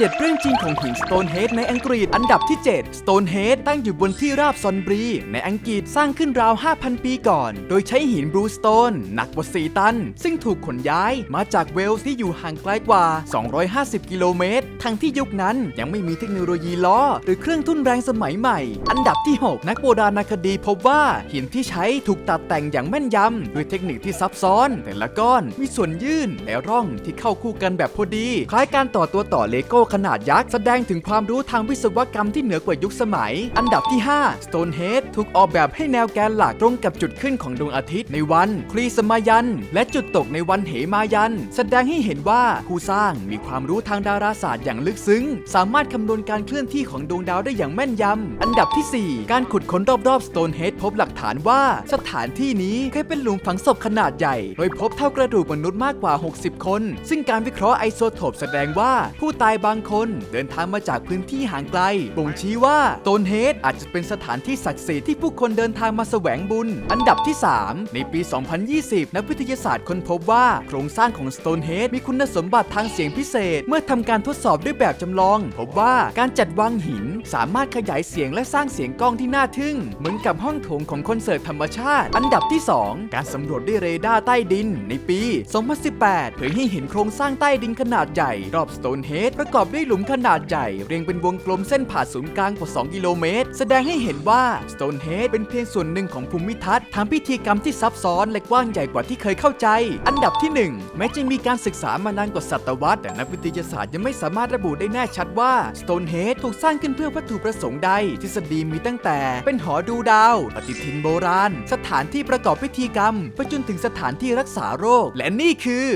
7 เรื่องจริงของหิน Stonehenge ในอังกฤษ อันดับที่7 Stonehenge ตั้งอยู่บนที่ราบซอนบรี ในอังกฤษสร้างขึ้นราว 5,000 ปีก่อน โดยใช้หินบลูสโตนหนักกว่า 4 ตัน ซึ่งถูกขนย้ายมาจากเวลส์ที่อยู่ห่างไกลกว่า 250 กิโลเมตร ทั้งที่ยุคนั้นยังไม่มีเทคโนโลยีล้อ หรือเครื่องทุ่นแรงสมัยใหม่ อันดับที่ 6 นักโบราณคดีพบว่าหินที่ใช้ถูกตัดแต่งอย่างแม่นยำด้วยเทคนิคที่ซับซ้อน แต่ละก้อนมีส่วนยื่นและร่องที่เข้าคู่กันแบบพอดี คล้ายการต่อตัวต่อเลโก้ขนาดยักษ์แสดงถึงความรู้ทางวิศวกรรมที่เหนือกว่ายุคสมัย อันดับที่ 5 Stonehenge ถูกออกแบบให้แนวแกนหลักตรงกับจุดขึ้นของดวงอาทิตย์ในวันคลีสมายัน และจุดตกในวันเหมายัน แสดงให้เห็นว่าผู้สร้างมีความรู้ทางดาราศาสตร์อย่างลึกซึ้ง สามารถคำนวณการเคลื่อนที่ของดวงดาวได้อย่างแม่นยำ อันดับที่ 4 การขุดค้นรอบๆ Stonehenge พบหลักฐานว่าสถานที่นี้เคยเป็นหลุมฝังศพขนาดใหญ่ โดยพบเท่ากระดูกมนุษย์มากกว่า 60 คน ซึ่งการวิเคราะห์ไอโซโทปแสดงว่าผู้ตายบางคนเดินทางมาจากพื้นที่ห่างไกลบ่งชี้ว่า Stonehenge อาจจะเป็นสถานที่ศักดิ์สิทธิ์ที่ผู้คนเดินทางมาแสวงบุญ อันดับที่ 3 ในปี 2020 นักวิทยาศาสตร์ค้นพบว่า โครงสร้างของ Stonehenge มีคุณสมบัติทางเสียงพิเศษ เมื่อทำการทดสอบด้วยแบบจำลอง พบว่าการจัดวางหินสามารถขยายเสียงและสร้างเสียงกล้องที่น่าทึ่ง เหมือนกับห้องโถงของคอนเสิร์ตธรรมชาติ อันดับที่ 2 การสำรวจด้วยเรดาร์ใต้ดิน ในปี 2018 เผยให้เห็นโครงสร้างใต้ดินขนาดใหญ่รอบ Stonehenge ประกอบอบด้วยหลุมขนาดใหญ่ เรียงเป็นวงกลมเส้นผ่าศูนย์กลางกว่า 2 กิโลเมตร แสดงให้เห็นว่า Stonehenge เป็นเพียงส่วนหนึ่งของภูมิทัศน์ทางพิธีกรรมที่ซับซ้อนและกว้างใหญ่กว่าที่เคยเข้าใจ อันดับที่ 1 แม้จะมีการศึกษามานานกว่าศตวรรษแต่นักวิทยาศาสตร์ยังไม่สามารถระบุได้แน่ชัดว่า Stonehenge ถูกสร้างขึ้นเพื่อวัตถุประสงค์ใด ทฤษฎีมีตั้งแต่ เป็นหอดูดาว ปฏิทินโบราณ สถานที่ประกอบพิธีกรรมไปจนถึงสถานที่รักษาโรค และนี่คือ